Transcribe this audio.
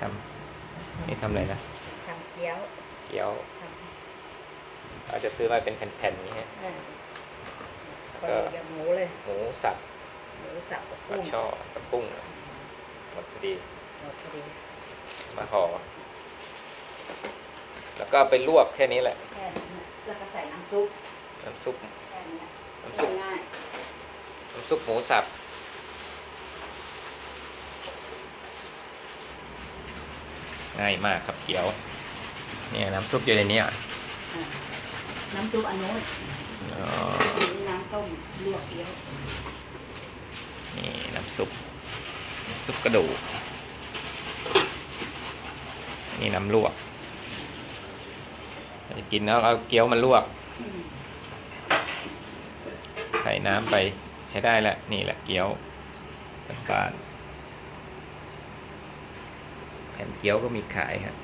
ทำนี่ทำอะไรนะทำเกี๊ยวเกี๊ยวทเราจะซื้อมาเป็นแผ่นๆอย่างนี้ฮะำเออก็ก็กับหมูเลยหมูสับหมูสับกับปลากุ้งช่อกับกุ้งหมดพอดีหมดพอดี มาห่อแล้วก็ไปลวกแค่นี้แหละแค่นั้นน่ะแล้วก็ใส่น้ำซุปน้ำซุปแค่นี้น้ำซุปง่ายน้ำซุปหมูสับ ง่ายมากครับเกี๊ยว เนี่ยน้ำซุปอยู่ในนี้อะๆอะน้ำซุปอันโน้นอ๋อนี่น้ำต้มลวกเกี๊ยว นี่น้ำซุปน้ำซุปกระดูก นี่น้ำลวกจะกินแล้วเอาเกี๊ยวมาลวกอืมใส่น้ำไปใช้ได้แล้วนี่แหละเกี๊ยวบ้านๆ แผ่นเกี๊ยวก็มีขายครับ